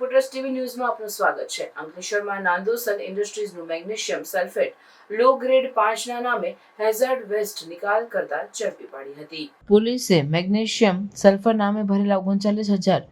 Plus TV ન્યૂઝમાં આપનું સ્વાગત છે. અંકલેશ્વરમાં નાંદોસન ઇન્ડસ્ટ્રીઝનું મેગ્નેશિયમ સલ્ફેટ લો ગ્રેડ પાંચના નામે હેઝર્ડ વેસ્ટ નિકાલ કરતા ઝડપી પાડી હતી. પોલીસે મેગ્નેશિયમ સલ્ફર નામે ભરેલા ઓગણચાલીસ હજાર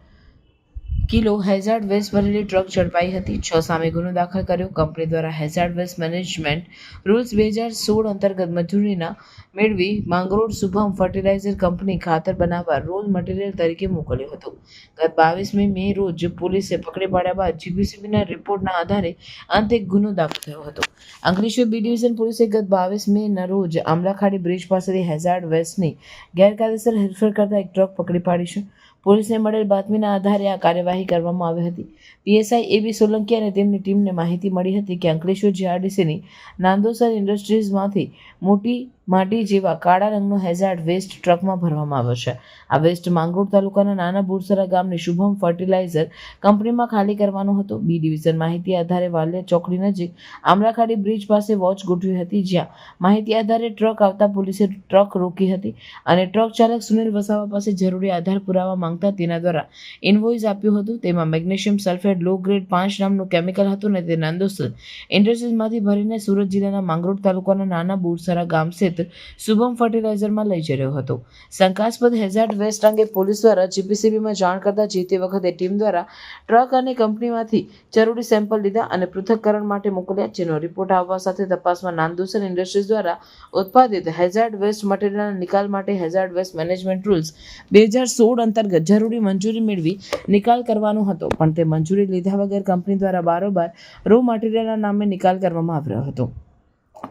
કિલો હેઝાર્ડ વેસ્ટ ભરેલી ટ્રક ઝડપાઈ હતી. છ સામે ગુનો દાખલ કર્યો. કંપની દ્વારા હેઝાર્ડ વેસ્ટ મેનેજમેન્ટ રૂલ્સ બે હજાર સોળ અંતર્ગત મજૂરીના મેળવી માંગરોળ શુભમ ફર્ટિલાઇઝર કંપની ખાતર બનાવવા રોલ મટીરિયલ તરીકે મોકલ્યો હતો. ગત બાવીસમી મે રોજ પોલીસે પકડી પાડ્યા બાદ જીબીસીબીના રિપોર્ટના આધારે અંતે ગુનો દાખલ થયો હતો. અંકલેશ્વર બી ડિવિઝન પોલીસે ગત બાવીસ મેના રોજ આમલાખાડી બ્રિજ પાસેથી હેઝાર્ડ વેસ્ટની ગેરકાયદેસર હેરફેર કરતા એક ટ્રક પકડી પાડી છે. પોલીસને મળેલ બાતમીના આધારે આ કાર્યવાહી કરવામાં આવી હતી. પીએસઆઈ એબી સોલંકી અને તેમની ટીમને માહિતી મળી હતી કે અંકલેશ્વર જીઆરડીસીની નાંદોસર ઇન્ડસ્ટ્રીઝમાંથી મોટી માટી જેવા કાળા રંગનો હેઝાર્ડ વેસ્ટ ટ્રકમાં ભરવામાં આવ્યો છે. આ વેસ્ટ માંગરોળ તાલુકાના નાના બુરસરા ગામની શુભમ ફર્ટિલાઇઝર કંપનીમાં ખાલી કરવાનો હતો. બી ડિવિઝન માહિતી આધારે વાલિયા ચોકડી નજીક આમરાખાડી બ્રિજ પાસે વોચ ગોઠવી હતી, જ્યાં માહિતી આધારે ટ્રક આવતા પોલીસે ટ્રક રોકી હતી અને ટ્રક ચાલક સુનિલ વસાવા પાસે જરૂરી આધાર પુરાવા માંગતા તેના દ્વારા ઇન્વોઇસ આપ્યું હતું. તેમાં મેગ્નેશિયમ સલ્ફેટ લો ગ્રેડ પાંચ નામનું કેમિકલ હતું અને તે નાંદોસર ઇન્ડસ્ટ્રીઝમાંથી ભરીને સુરત જિલ્લાના માંગરોળ તાલુકાના નાના બુરસરા ગામ સ્થિત શુભમ ફર્ટિલાઇઝરમાં લઈ જઈ રહ્યો હતો. શંકાસ્પદ હેઝાર્ડ વેસ્ટ અંગે પોલીસ દ્વારા જીપીસીબીમાં જાણ કરતા જે વખતે ટીમ દ્વારા ટ્રક અને કંપનીમાંથી જરૂરી સેમ્પલ લીધા અને પૃથ્થકરણ માટે મોકલ્યા, જેનો રિપોર્ટ આવવા સાથે તપાસમાં નાંદોસર ઇન્ડસ્ટ્રીઝ દ્વારા ઉત્પાદિત હેઝાર્ડ વેસ્ટ મટીરિયલના નિકાલ માટે હેઝાર્ડ વેસ્ટ મેનેજમેન્ટ રૂલ્સ બે હજાર સોળ અંતર્ગત જરૂરી મંજૂરી મેળવી નિકાલ કરવાનો હતો, પણ તે મંજૂરી લીધા વગર કંપની દ્વારા બારોબાર રો મટીરિયલના નામે નિકાલ કરવામાં આવ્યો હતો.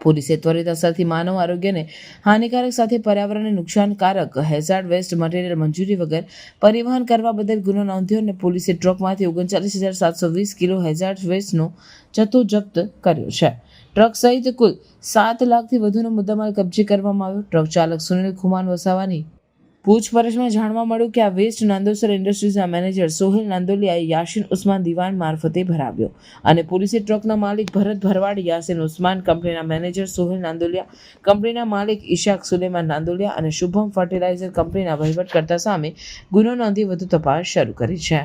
પોલીસે ત્વરિત અસરથી માનવ આરોગ્યને હાનિકારક સાથે પર્યાવરણને નુકસાનકારક હેઝાર્ડ વેસ્ટ મટીરિયલ મંજૂરી વગર પરિવહન કરવા બદલ ગુનો નોંધ્યો અને પોલીસે ટ્રકમાંથી ઓગણચાલીસ હજાર સાતસો વીસ કિલો હેઝાર્ડ વેસ્ટનો જથ્થો જપ્ત કર્યો છે. ટ્રક સહિત કુલ સાત લાખથી વધુનો મુદ્દામાલ કબજે કરવામાં આવ્યો. ટ્રક ચાલક સુનિલ ખુમાન વસાવાની પૂછપરછમાં જાણવા મળ્યું કે આ વેસ્ટ નાંદોસર ઇન્ડસ્ટ્રીઝના મેનેજર સોહેલ નાંદોલિયાએ યાસીન ઉસ્માન દિવાન મારફતે ભરાવ્યો અને પોલીસે ટ્રકના માલિક ભરત ભરવાડ, યાસીન ઉસ્માન કંપનીના મેનેજર સોહેલ નાંદોલિયા, કંપનીના માલિક ઈશાક સુલેમાન નાંદોલિયા અને શુભમ ફર્ટિલાઇઝર કંપનીના વહીવટકર્તા સામે ગુનો નોંધી વધુ તપાસ શરૂ કરી છે.